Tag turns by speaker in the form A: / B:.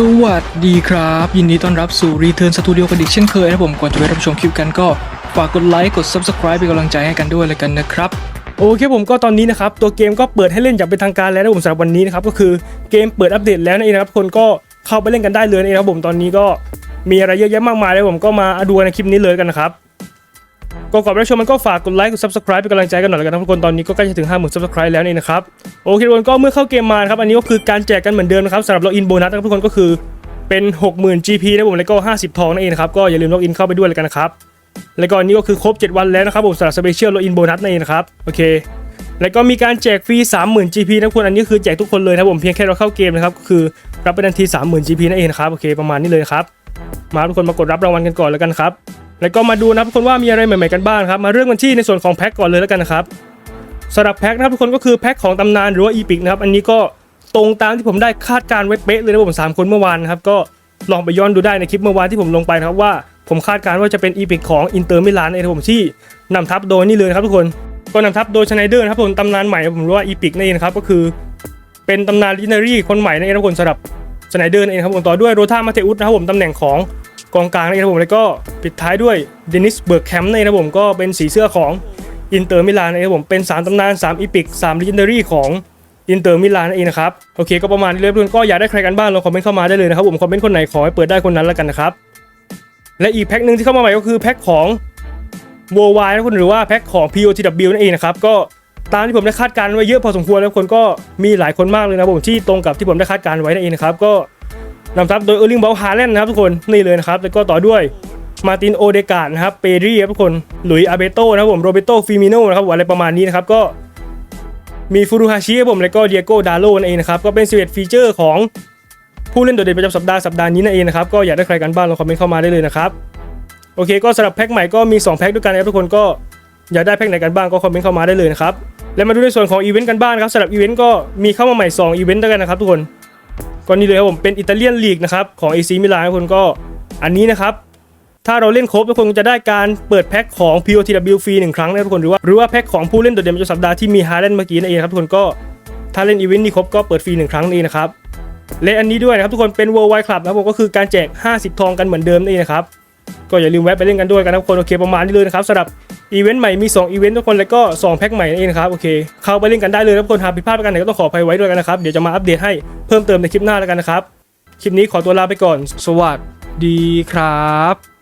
A: สวัสดีครับ ยินดีต้อนรับสู่ Return Studio กันอีกเช่นเคยนะผมก่อนจะไปรับชมคลิปกันก็ฝากกดไลค์กด Subscribe เป็นกำลังใจให้กันด้วยเลยกันนะครับ
B: โอเคผมก็ตอนนี้นะครับ ตัวเกมก็เปิดให้เล่นอย่างเป็นทางการแล้วนะผมสำหรับวันนี้นะครับ ก็คือเกมเปิดอัปเดตแล้วนั่นเองนะครับคนก็เข้าไปเล่นกันได้เลยนะครับผมตอนนี้ก็มีอะไรเยอะแยะมากมายเลยผมก็มาดูในคลิปนี้เลยกันนะครับ ก็ก่อนไปรับชมมันก็ฝากกดไลค์กด subscribe เป็นกำลังใจกันหน่อยแล้วกันทุกคนตอนนี้ก็ใกล้จะถึง 50,000 subscribe แล้วนี่นะครับโอเคทุกคนก็เมื่อเข้าเกมมาครับอันนี้ก็คือการแจกกันเหมือนเดิมนะครับสำหรับล็อกอินโบนัสนะครับทุกคนก็คือเป็น 60,000 GP นะผมแล้วก็ 50 ทองนั่นเองนะครับก็อย่าลืมล็อกอินเข้าไปด้วยเลยกันนะครับแล้วก็อันนี้ก็คือครบ 7 วันแล้วนะครับผมสำหรับสเปเชียลล็อกอินโบนัสนั่นเองนะครับโอเคแล้วก็มีการแจกฟรี 30,000 GP นะคุณอันนี้คือแจกทุกคนเลยนะผมเพียงแค่เราเข้าเกมนะครับก็คือรับไปทันที 30,000 GP นั่นเองครับโอเคประมาณนี้เลยครับมาทุกคนมากดรับรางวัลกันก่อนแล้วกันครับ แล้วก็มาดูนะทุกคนว่ามีอะไรใหม่ๆกันบ้างครับ มาเริ่มกันที่ในส่วนของแพ็คก่อนเลยแล้วกันนะครับสำหรับแพ็คนะครับทุกคนก็คือแพ็คของตำนานหรือว่าอีพิกนะครับอันนี้ก็ตรงตามที่ผมได้คาดการณ์ไว้เป๊ะเลยนะผมสามคนเมื่อวานนะครับก็ลองไปย้อนดูได้ในคลิปเมื่อวานที่ผมลงไปนะครับว่าผมคาดการณ์ว่าจะเป็นอีพิกของอินเตอร์มิลานนะครับผมที่นำทัพโดยนี่เลยนะครับทุกคนก็นำทัพโดยชไนเดอร์นะครับผมตำนานใหม่ผมรู้ว่าอีพิกนั่นเองนะครับก็คือ เป็นตำนานลิเนอรี่คนใหม่นั่นเองนะครับผมสำหรับชไนเดอร์นั่นเองครับผมต่อด้วยโรธามาเทอุสนะครับผมตำแหน่งของ กองกลางนั่นเองครับผมแล้วก็ปิดท้ายด้วยเดนิสเบิร์กแคมป์นั่นเองนะครับผมก็เป็นสีเสื้อของอินเตอร์มิลานนั่นเองครับผมเป็นสามตำนาน 3 อีพิก3ลิเจนเดอรี่ของอินเตอร์มิลานนั่นเองนะครับโอเคก็ประมาณนี้เลยเพื่อนก็อยากได้ใครกันบ้างลองคอมเมนต์เข้ามาได้เลยนะครับผมคอมเมนต์คนไหนขอให้เปิดได้คนนั้นแล้วกันนะครับและอีกแพ็คหนึ่งที่เข้ามาใหม่ก็คือแพ็คของ w o r l d w i d e นะคุณหรือว่าแพ็คของ POTW นั่นเองนะครับก็ตามที่ผมได้คาดการณ์ไว้เยอะพอสมควรแล้วคนก็มีหลายคนมากเลยนะผมที่ตรงกับที่ผมได้คาดการณ์ไว้นั่นเองนะครับก็ นำทัพโดยเออร์ลิงบอลฮาแลนด์นะครับทุกคนนี่เลยนะครับแล้วก็ต่อด้วยมาตินโอเดกาดนะครับเปรีครับทุกคนหลุยอาเบโตนะครับผมโรเบโตฟิมิโนนะครับอะไรประมาณนี้นะครับก็มีฟูรุฮาชิครับผมแล้วก็เดียโกดาโลนั่นเองนะครับก็เป็น11ฟีเจอร์ของผู้เล่นโดดเด่นประจำสัปดาห์สัปดาห์นี้นั่นเองนะครับก็อยากได้ใครกันบ้างลองคอมเมนต์เข้ามาได้เลยนะครับโอเคก็สำหรับแพ็คใหม่ก็มี 2 แพ็คด้วยกันนะครับทุกคนก็อยากได้แพ็คไหนกันบ้างก็คอมเมนต์เข้ามาได้เลยนะครับและมาดูในส่วนของอีเวนต์กันบ้างครับสำหรับอีเวนต์ก็มีเข้ามาใหม่2อีเวนต์ด้วยกันนะครับทุกคน ก็นี่เลยครับผมเป็นอิตาเลียนลีกนะครับของ AC มิลานทุกคนก็อันนี้นะครับถ้าเราเล่นครบทุกคนจะได้การเปิดแพ็คของ POTW ฟรีหนึ่งครั้งนะทุกคนหรือว่าหรือว่าแพ็คของผู้เล่นโดดเด่นประจำสัปดาห์ที่มีฮาร์เดนเมื่อกี้นั่นเองครับทุกคนก็ถ้าเล่นอีเวนต์นี้ครบก็เปิดฟรีหนึ่งครั้งนี่นะครับและอันนี้ด้วยนะครับทุกคนเป็น Worldwide Club นะครับผมก็คือการแจก 50 ทองกันเหมือนเดิมนี่นะครับ ก็อย่าลืมแวะไปเล่นกันด้วยกันนะทุกคนโอเคประมาณนี้เลยนะครับสำหรับอีเวนต์ใหม่มี2อีเวนต์ทุกคนแล้วก็2แพ็คใหม่นั่นเองนะครับโอเคเข้าไปเล่นกันได้เลยนะทุกคนหากผิดพลาดประการไหนก็ต้องขออภัยไว้ด้วยกันนะครับเดี๋ยวจะมาอัปเดตให้เพิ่มเติมในคลิปหน้าแล้วกันนะครับคลิปนี้ขอตัวลาไปก่อน
A: สวัสดีครับ